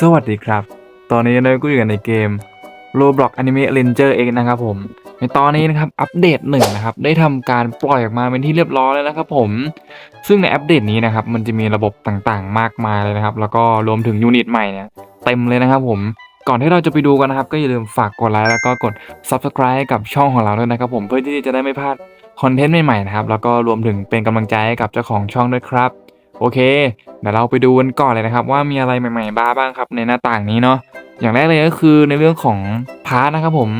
สวัสดีครับ ตอนนี้เราก็อยู่กันในเกม Roblox Anime Ranger X นะครับผม ในตอนนี้นะครับ อัปเดตหนึ่งนะครับ ได้ทำการปล่อยออกมาเป็นที่เรียบร้อยแล้วนะครับผม ซึ่งในอัปเดตนี้นะครับ มันจะมีระบบต่างๆ มากมายเลยนะครับ แล้วก็รวมถึงยูนิตใหม่เนี่ยเต็มเลยนะครับผม ก่อนที่เราจะไปดูกันนะครับ ก็อย่าลืมฝากกดไลค์แล้วก็กด Subscribe กับช่องของเราด้วยนะครับผม เพื่อที่จะได้ไม่พลาดคอนเทนต์ใหม่ๆนะครับ แล้วก็รวมถึงเป็นกำลังใจให้กับเจ้าของช่องด้วยครับ โอเคเดี๋ยวเราไปดูกันก่อนเลยนะครับ ว่ามีอะไรใหม่ๆบ้าบ้างครับในหน้าต่างนี้เนาะอย่างแรกเลยก็คือในเรื่องของพาร์ทนะครับผม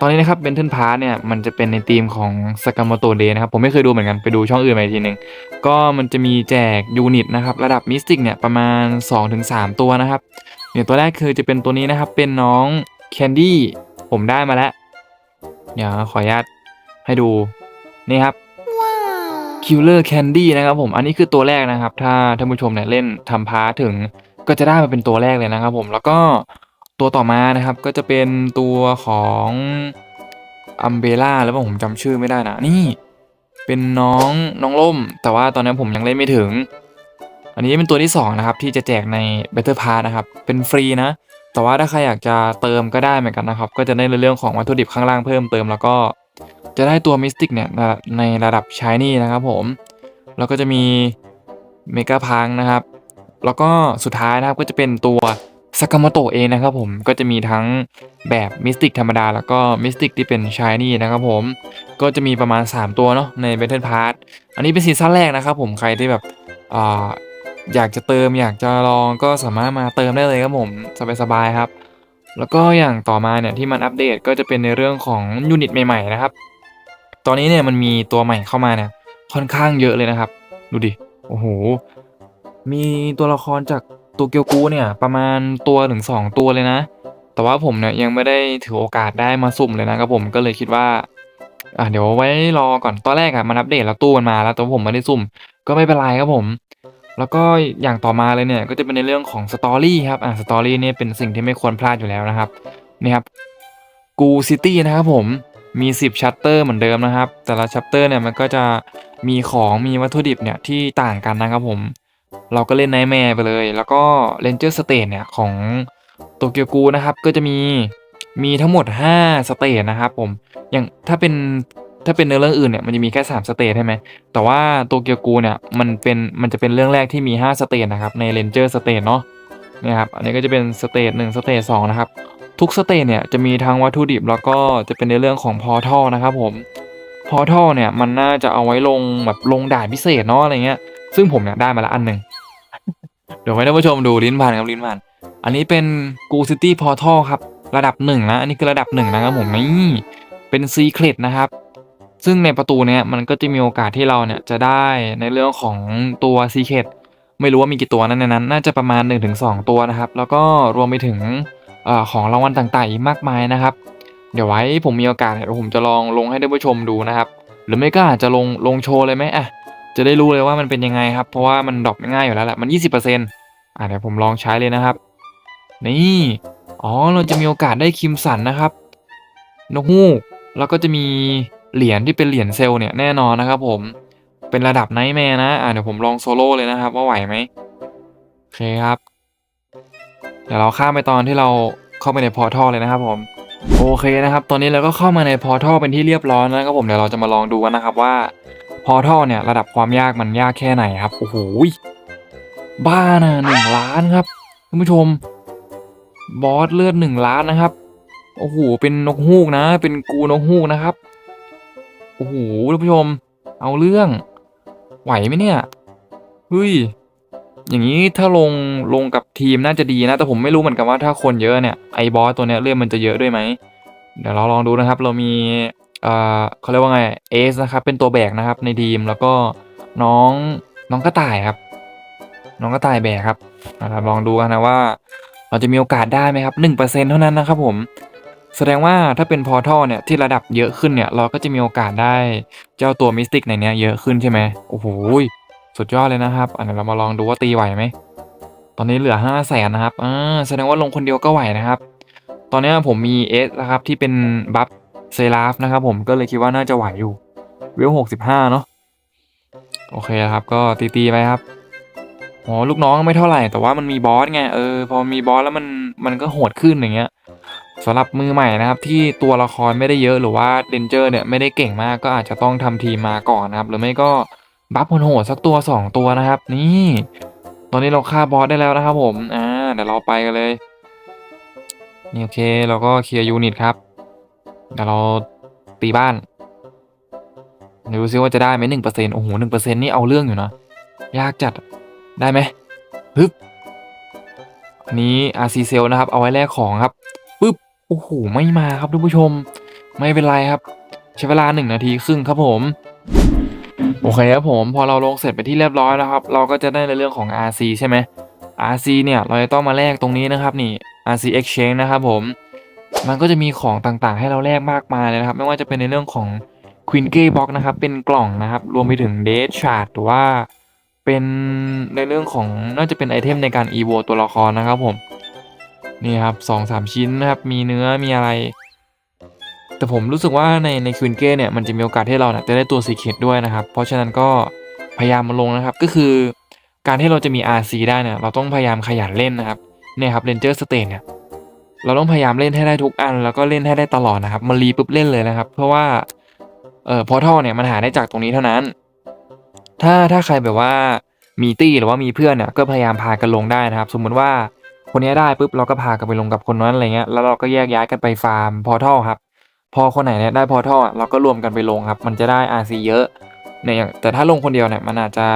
ตอนนี้นะครับเบนเทนพาร์ทเนี่ยมันจะเป็นในธีมของสกามโตเดนะครับผมไม่เคยดูเหมือนกันไปดูช่องอื่นมาอีกทีหนึ่งก็มันจะมีแจกยูนิตนะครับระดับมิสติกเนี่ยประมาณ 2-3 ตัวนะครับอย่างตัวแรกคือจะเป็นตัวนี้นะครับเป็นน้องแคนดี้ผมได้มาแล้ว เดี๋ยวขออนุญาตให้ดูนี่ครับ Killer Candy นะครับผมอันนี้คือตัวแรกนะครับ ถ้าท่านผู้ชมเนี่ยเล่นทำพาร์ทถึงก็จะได้มาเป็นตัวแรกเลยนะครับผมแล้วก็ตัวต่อมานะครับก็จะเป็นตัวของอัมเบล่าแล้วผมจำชื่อไม่ได้นะนี่เป็นน้องน้องล่ม แต่ว่าตอนนั้ผมยังเล่นไม่ถึง อันนี้เป็นตัวที่สองนะครับที่จะแจกใน Better Pass นะครับเป็นฟรีนะ แต่ว่าถ้าใครอยากจะเติมก็ได้เหมือนกันนะครับ ก็จะได้ในเรื่องของวัตถุดิบข้างล่างเพิ่มเติมแล้วก็ จะได้ตัวมิสติกเนี่ยในระดับชายนี่นะครับผมแล้วก็จะมีเมกาพังนะครับ แล้วก็สุดท้ายนะครับก็จะเป็นตัวสากามโตะเองนะครับผมก็จะมีทั้งแบบมิสติกธรรมดา แล้วก็มิสติกที่เป็นชายนี่นะครับผมก็จะมีประมาณ 3 ตัวเนาะใน Battle Pass อันนี้เป็นซีซั่นแรกนะครับผมใครที่แบบออยากจะเติมอยากจะลองก็สามารถมาเติมได้เลยครับผมสบายๆครับ แล้วก็อย่างต่อมาเนี่ยที่มันอัปเดตก็จะเป็นในเรื่องของยูนิตใหม่ๆนะครับ ตอนนี้เนี่ยมันมีตัวใหม่เข้ามาเนี่ยค่อนข้างเยอะเลยนะครับ ดูดิ โอ้โห มีตัวละครจากตัวเกียวกูเนี่ยประมาณตัวถึงสองตัวเลยนะ แต่ว่าผมเนี่ยยังไม่ได้ถือโอกาสได้มาสุ่มเลยนะครับผมก็เลยคิดว่าอะเดี๋ยวไว้รอก่อนตอนแรกอะมันอัปเดตแล้วตู้มันมาแล้วแต่ว่าผมไม่ได้สุ่ม ก็ไม่เป็นไรครับผม แล้วก็อย่างต่อมาเลยเนี่ยก็จะเป็นในเรื่องของสตอรี่ครับอ่าสตอรี่เนี่ยเป็นสิ่งที่ไม่ควรพลาดอยู่แล้วนะครับนี่ครับกูซิตี้นะครับผม มี 10 ชัตเตอร์เหมือนเดิมนะครับ แต่ละชัปเตอร์เนี่ยมันก็จะมีของมีวัตถุดิบเนี่ยที่ต่างกันนะครับผม เราก็เล่นไนแมร์ไปเลย แล้วก็เ a นเจอร์สเต e เนี่ยของโตเกียวกูนะครับก็จะมีมีทั้งหมด 5 สเตจนะครับผม อย่างถ้าเป็นถ้าเป็นในเรื่องอื่นเนี่ยมันจะมีแค่ 3 สเตจใช่ไหม แต่ว่าโตเกียวกูเนี่ยมันเป็นมันจะเป็นเรื่องแรกที่มี 5 สเตจนะครับในเ a นเจอร์สเต e เนาะเนี่ยครับ อันนี้ก็จะเป็นสเตจหนึ่งสเตจสองนะครับ ทุกสเตจเนี่ยจะมีทั้งวัตถุดิบแล้วก็จะเป็นในเรื่องของพอทัลนะครับผมพอทัลเนี่ยมันน่าจะเอาไว้ลงแบบลงด่านพิเศษเนาะอะไรเงี้ย ซึ่งผมเนี่ยได้มาละอันหนึ่งเดี๋ยวให้ท่านผู้ชมดูลิ้นพันครับลิ้นพันอันนี้เป็น Go City Portal ครับระดับหนึ่งนะอันนี้คือระดับหนึ่งนะครับผมนี่เป็น Secret นะครับซึ่งในประตูเนี่ยมันก็จะมีโอกาสที่เราเนี่ยจะได้ในเรื่องของตัว Secret ไม่รู้ว่ามีกี่ตัวนั้นในนั้น น่าจะประมาณ 1-2 ตัวนะครับ แล้วก็รวมไปถึง อของรางวัลต่างๆอีกมากมายนะครับ เดี๋ยวไว้ผมมีโอกาสเดี๋ยวผมจะลองลงให้ท่านผู้ชมดูนะครับ หรือไม่ก็อาจจะลงลงโชว์เลยไหมอะจะได้รู้เลยว่ามันเป็นยังไงครับ เพราะว่ามันดรอปง่ายอยู่แล้วแหละมัน 20%อะเดี๋ยวผมลองใช้เลยนะครับ นี่อ๋อเราจะมีโอกาสได้คิมสันนะครับนกฮูกแล้วก็จะมีเหรียญที่เป็นเหรียญเซลล์เนี่ยแน่นอนนะครับ ผมเป็นระดับไนท์แมร์นะอะเดี๋ยวผมลองโซโล่เลยนะครับ ว่าไหวไหมโอเคครับ เดี๋ยวเราข้ามไปตอนที่เราเข้าไปในพอร์ทัลเลยนะครับผมโอเคนะครับ ตอนนี้เราก็เข้ามาในพอร์ทัลเป็นที่เรียบร้อยแล้วนะครับผมเดี๋ยวเราจะมาลองดูกันนะครับว่าพอทัลเนี่ยระดับความยากมันยากแค่ไหนครับโอ้โหบ้านะหนึ่งล้านครับท่านผู้ชม บอสเลือดหนึ่งล้านนะครับโอ้โหเป็นนกฮูกนะ เป็นกูนกฮูกนะครับโอ้โหท่านผู้ชม เอาเรื่อง ไหวไหมเนี่ยเฮ้ย อย่างนี้ถ้าลงลงกับทีมน่าจะดีนะ แต่ผมไม่รู้เหมือนกันว่าถ้าคนเยอะเนี่ยไอบอสตัวเนี้ยเลือดมันจะเยอะด้วยไหมเดี๋ยวเราลองดูนะครับ เรามีเอ่อเขาเรียกว่าไงเอสนะครับเป็นตัวแบกนะครับในทีมแล้วก็น้องน้องกระต่ายครับ น้องกระต่ายแบกครับรลองดูกันนะว่า เราจะมีโอกาสได้ไหมครับหนึ่งเปอร์เซ็นเท่านั้นนะครับผมแสดงว่าถ้าเป็นพอร์ทัลเนี่ยที่ระดับเยอะขึ้นเนี่ยเราก็จะมีโอกาสได้เจ้าตัวมิสติกในเนี้ยเยอะขึ้นใช่ไหมโอ้โห สุดยอดเลยนะครับอันนี้เรามาลองดูว่าตีไหวไหมตอนนี้เหลือห้าแสนนะครับอ่าแสดงว่าลงคนเดียวก็ไหวนะครับ ตอนนี้ผมมีเอสนะครับที่เป็นบัฟเซราฟนะครับผมก็เลยคิดว่าน่าจะไหวอยู่เวลหกสิบห้าเนาะโอเคครับก็ตีๆไปครับอ๋อลูกน้องไม่เท่าไหร่แต่ว่ามันมีบอสไงเออพอมีบอสแล้วมันมันก็โหดขึ้นอย่างเงี้ยสำหรับมือใหม่นะครับที่ตัวละครไม่ได้เยอะหรือว่าเดนเจอร์เนี่ยไม่ได้เก่งมากก็อาจจะต้องทำทีมมาก่อนนะครับ หรือไม่ก็ บัฟโหดสักตัวสองตัวนะครับ นี่ ตอนนี้เราฆ่าบอสได้แล้วนะครับผม อ่า เดี๋ยวเราไปกันเลย นี่โอเค เราก็เคลียร์ยูนิตครับ เดี๋ยวเราตีบ้านเดี๋ยวดูซิว่าจะได้ไหมหนึ่งเปอร์เซ็นต์โอ้โหหนึ่งเปอร์เซ็นต์นี่เอาเรื่องอยู่นะ ยากจัด ได้ไหมปึ๊บอันนี้ RC c e l นะครับ เอาไว้แลกของครับปึ๊บ โอ้โห ไม่มาครับทุกผู้ชม ไม่เป็นไรครับ ใช้เวลา1นาทีครึ่งครับผม โอเคครับผมพอเราลงเสร็จไปที่เรียบร้อยแล้วครับ เราก็จะได้ในเรื่องของ RC ใช่ไหม RC เนี่ยเราจะต้องมาแลกตรงนี้นะครับนี่ RC Exchange นะครับผม มันก็จะมีของต่างๆ ให้เราแลกมากมายเลยนะครับ ไม่ว่าจะเป็นในเรื่องของ Queen Gay Box นะครับ เป็นกล่องนะครับ รวมไปถึง Date Chart หรือว่าเป็นในเรื่องของน่าจะเป็นไอเทมในการอีโวตัวละครนะครับผม นี่ครับสองสามชิ้นนะครับ มีเนื้อมีอะไร แต่ผมรู้สึกว่าในในควินเก้เนี่ยมันจะมีโอกาสให้เราเนี่ยจะได้ตัวสีเขตด้วยนะครับ เพราะฉะนั้นก็พยายามมาลงนะครับ ก็คือการที่เราจะมี RC ได้เนี่ยเราต้องพยายามขยันเล่นนะครับเนี่ยครับเรนเจอร์สเตนเนี่ยเราต้องพยายามเล่นให้ได้ทุกอัน แล้วก็เล่นให้ได้ตลอดนะครับมารีปุ๊บเล่นเลยนะครับ เพราะว่าเอ่อพอทัลเนี่ยมันหาได้จากตรงนี้เท่านั้น ถ้าถ้าใครแบบว่ามีตี้หรือว่ามีเพื่อนเนี่ยก็พยายามพากันลงได้นะครับ สมมุติว่าคนนี้ได้ปุ๊บเราก็พากันไปลงกับคนนั้นอะไรเงี้ยแล้วเราก็แยกย้ายกันไปฟาร์มพอทัลครับ พอคนไหนเนี่ยได้พอทัลเราก็รวมกันไปลงครับ มันจะได้ RC เยอะเนี่ยแต่ถ้าลงคนเดียวเนี่ยมันอาจจะ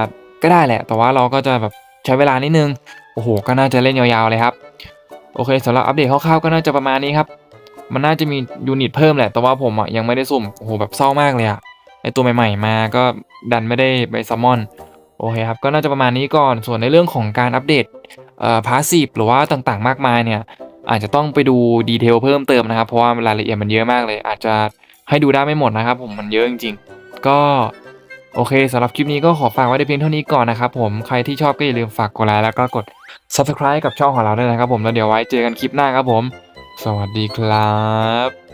ก็ได้แหละ แต่ว่าเราก็จะแบบใช้เวลานิดนึง โอ้โห ก็น่าจะเล่นยาวๆเลยครับ โอเคสำหรับอัปเดตคร่าวๆก็น่าจะประมาณนี้ครับ มันน่าจะมียูนิตเพิ่มแหละ แต่ว่าผมอะยังไม่ได้สุ่ม โอ้โหแบบเศร้ามากเลยอะ ไอตัวใหม่ๆมาก็ดันไม่ได้ไปซัมมอน โอเคครับ ก็น่าจะประมาณนี้ก่อน ส่วนในเรื่องของการอัปเดตเอ่อพาสซีฟหรือว่าต่างๆ มากมายเนี่ย อาจจะต้องไปดูดีเทลเพิ่มเติมนะครับ เพราะว่ารายละเอียดมันเยอะมากเลย อาจจะให้ดูได้ไม่หมดนะครับ ผมมันเยอะจริงๆ ก็โอเคสำหรับคลิปนี้ก็ขอฝากไว้ในเพียงเท่านี้ก่อนนะครับผมใครที่ชอบก็อย่าลืมฝากกดไลค์แล้วก็กด subscribe กับช่องของเราด้วยนะครับผมแล้วเดี๋ยวไว้เจอกันคลิปหน้าครับผม สวัสดีครับ